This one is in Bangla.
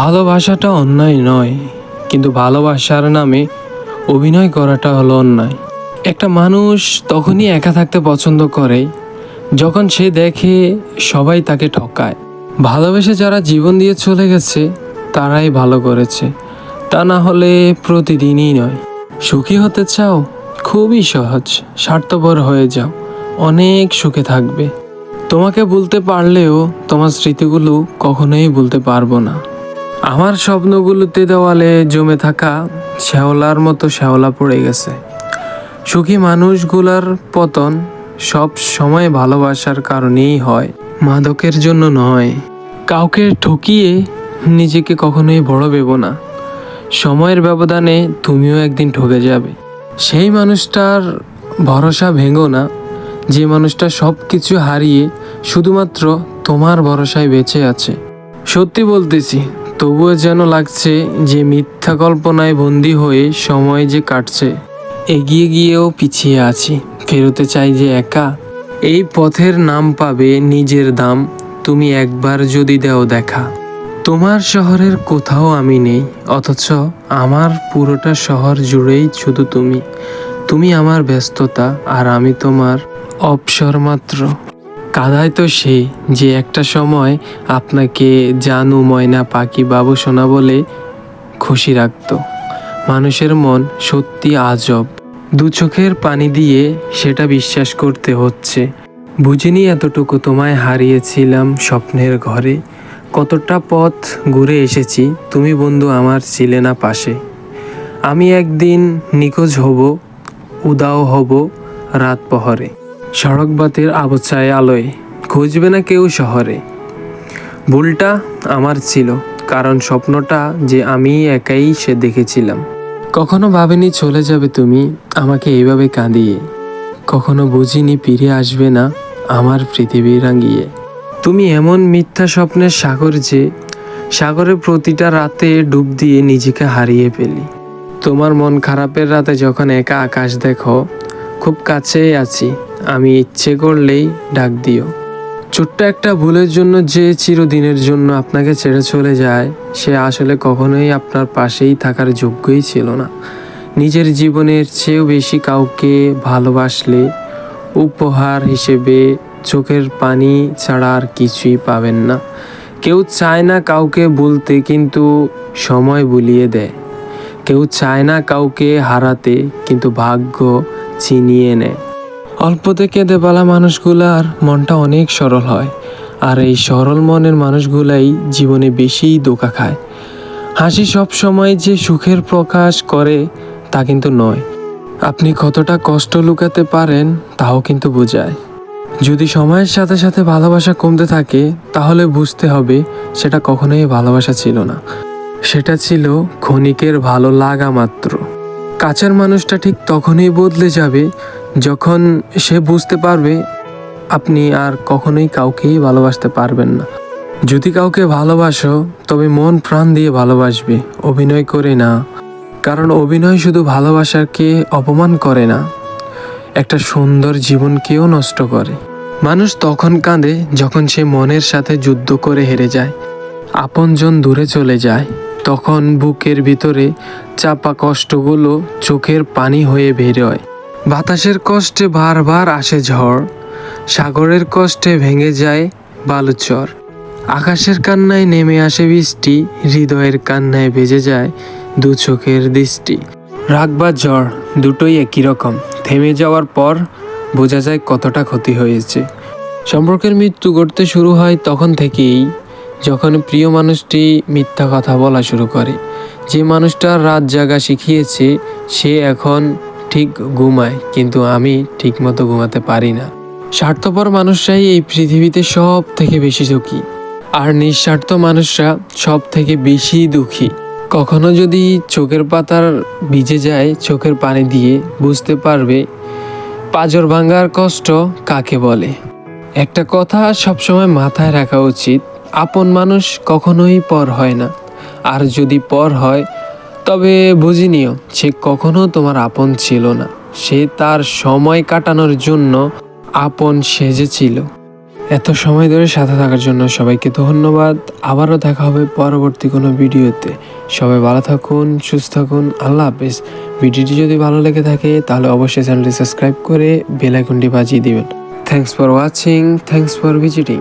ভালোবাসাটা অন্যায় নয়, কিন্তু ভালোবাসার নামে অভিনয় করাটা হলো অন্যায়। একটা মানুষ তখনই একা থাকতে পছন্দ করে যখন সে দেখে সবাই তাকে ঠকায়। ভালোবেসে যারা জীবন দিয়ে চলে গেছে, তারাই ভালো করেছে। তা না হলে প্রতিদিনই নয়। সুখী হতে চাও, খুবই সহজ, স্বার্থপর হয়ে যাও, অনেক সুখে থাকবে। তোমাকে বলতে পারলেও তোমার স্মৃতিগুলো কখনোই বলতে পারব না। আমার স্বপ্নগুলোতে দেওয়ালে জমে থাকা শ্যাওলার মতো শ্যাওলা পড়ে গেছে। সুখী মানুষগুলার পতন সব সময় ভালোবাসার কারণেই হয়, মাদকের জন্য নয়। কাউকে ঠকিয়ে নিজেকে কখনোই বড় ভেবো না। সময়ের ব্যবধানে তুমিও একদিন ঠকে যাবে। সেই মানুষটার ভরসা ভেঙো না। যে মানুষটা সব কিছু হারিয়ে শুধুমাত্র তোমার ভরসায় বেঁচে আছে। সত্যি বলতেছি তবুও যেন লাগছে যে মিথ্যা কল্পনায় বন্দি হয়ে সময় যে কাটছে। এগিয়ে গিয়েও পিছিয়ে আছি। ফেরোতে চাই যে একা। এই পথের নাম পাবে নিজের দাম। তুমি একবার যদি দেও দেখা। তোমার শহরের কোথাও আমি নেই। অথচ আমার পুরোটা শহর জুড়েই শুধু তুমি। তুমি আমার ব্যস্ততা আর আমি তোমার অবসর মাত্র কাদায় তো সে যে একটা সময় আপনাকে জানু, ময়না, পাখি, বাবু, সোনা বলে খুশি রাখত। মানুষের মন সত্যি আজব। দু চোখের পানি দিয়ে সেটা বিশ্বাস করতে হচ্ছে। বুঝিনি এতটুকু তোমায় হারিয়েছিলাম স্বপ্নের ঘরে। কতটা পথ ঘুরে এসেছি, তুমি বন্ধু আমার ছিলে না পাশে। আমি একদিন নিখোঁজ হব, উদাও হব রাত পহরে। সড়ক বাতির আবছায় আলোয় খুঁজবে না কেউ শহরে। ভুলটা আমার ছিল, কারণ স্বপ্নটা যে আমি একাই সে দেখেছিলাম। কখনো ভাবিনি চলে যাবে তুমি আমাকে এইভাবে কাঁদিয়ে। কখনো বুঝিনি ফিরে আসবে না আমার পৃথিবী রাঙিয়ে। তুমি এমন মিথ্যা স্বপ্নের সাগর যে সাগরের প্রতিটা রাতে ডুব দিয়ে নিজেকে হারিয়ে ফেলি। তোমার মন খারাপের রাতে যখন একা আকাশ দেখো, খুব কাছেই আছি। আমি ইচ্ছে করলেই ডাক দিও। ছোট্ট একটা ভুলের জন্য যে চিরদিনের জন্য আপনাকে ছেড়ে চলে যায়, সে আসলে কখনোই আপনার পাশেই থাকার যোগ্যই ছিল না। নিজের জীবনের চেয়েও বেশি কাউকে ভালোবাসলে উপহার হিসেবে চোখের পানি ছাড়া আর কিছুই পাবেন না। কেউ চায় না কাউকে বলতে, কিন্তু সময় বুলিয়ে দেয়। কেউ চায় না কাউকে হারাতে, কিন্তু ভাগ্য চিনিয়ে নেয়। অল্পতে কেঁদে বলা মানুষগুলার মনটা অনেক সরল হয়। আর এই সরল মনের মানুষগুলাই জীবনে বেশিই দোকা খায়। হাসি সব সময় যে সুখের প্রকাশ করে, তা কিন্তু নয়। আপনি কতটা কষ্ট লুকাতে পারেন, তাও কিন্তু বোঝায়। যদি সময়ের সাথে সাথে ভালোবাসা কমতে থাকে, তাহলে বুঝতে হবে সেটা কখনোই ভালোবাসা ছিল না। সেটা ছিল ক্ষণিকের ভালো লাগা মাত্র। কাছের মানুষটা ঠিক তখনই বদলে যাবে যখন সে বুঝতে পারবে, আপনি আর কখনোই কাউকেই ভালোবাসতে পারবেন না। যদি কাউকে ভালোবাসো, তবে মন প্রাণ দিয়ে ভালোবাসবে, অভিনয় করে না। কারণ অভিনয় শুধু ভালোবাসাকে অপমান করে না, একটা সুন্দর জীবনকেও নষ্ট করে। মানুষ তখন কাঁদে যখন সে মনের সাথে যুদ্ধ করে হেরে যায়। আপনজন দূরে চলে যায়, তখন বুকের ভিতরে চাপা কষ্টগুলো চোখের পানি হয়ে বেরোয় বাতাসের কষ্টে বারবার আসে ঝড়, সাগরের কষ্টে ভেঙে যায় বালুচর। আকাশের কান্নায় নেমে আসে বৃষ্টি, হৃদয়ের কান্নায় ভেজে যায় দু চোখের দৃষ্টি। রাগ বা জ্বর দুটোই একই রকম, থেমে যাওয়ার পর বোঝা যায় কতটা ক্ষতি হয়েছে। সম্পর্কের মৃত্যু ঘটতে শুরু হয় তখন থেকেই, যখন প্রিয় মানুষটি মিথ্যা কথা বলা শুরু করে। যে মানুষটা রাত জাগা শিখিয়েছে, সে এখন ঠিক ঘুমায়, কিন্তু আমি ঠিকমতো ঘুমাতে পারি না। স্বার্থপর মানুষরাই এই পৃথিবীতে সব থেকে বেশি সুখী। আর নিঃস্বার্থ মানুষরা সব থেকে বেশি দুঃখী। কখনো যদি চোখের পাতার ভিজে যায়, চোখের পানি দিয়ে বুঝতে পারবে, পাজর ভাঙ্গার কষ্ট কাকে বলে? একটা কথা সবসময় মাথায় রাখা উচিত, আপন মানুষ কখনোই পর হয় না। আর যদি পর হয় তবে বুঝে নিও সে কখনো তোমার আপন ছিল না। সে তার সময় কাটানোর জন্য আপন সেজেছিল। এত সময় ধরে সাথে থাকার জন্য সবাইকে ধন্যবাদ। আবারও দেখা হবে পরবর্তী কোনো ভিডিওতে। সবাই ভালো থাকুন, সুস্থ থাকুন। আল্লাহ হাফেজ। ভিডিওটি যদি ভালো লেগে থাকে, তাহলে অবশ্যই চ্যানেলটি সাবস্ক্রাইব করে বেল আইকনটি বাজিয়ে দিবেন। Thanks for watching thanks for visiting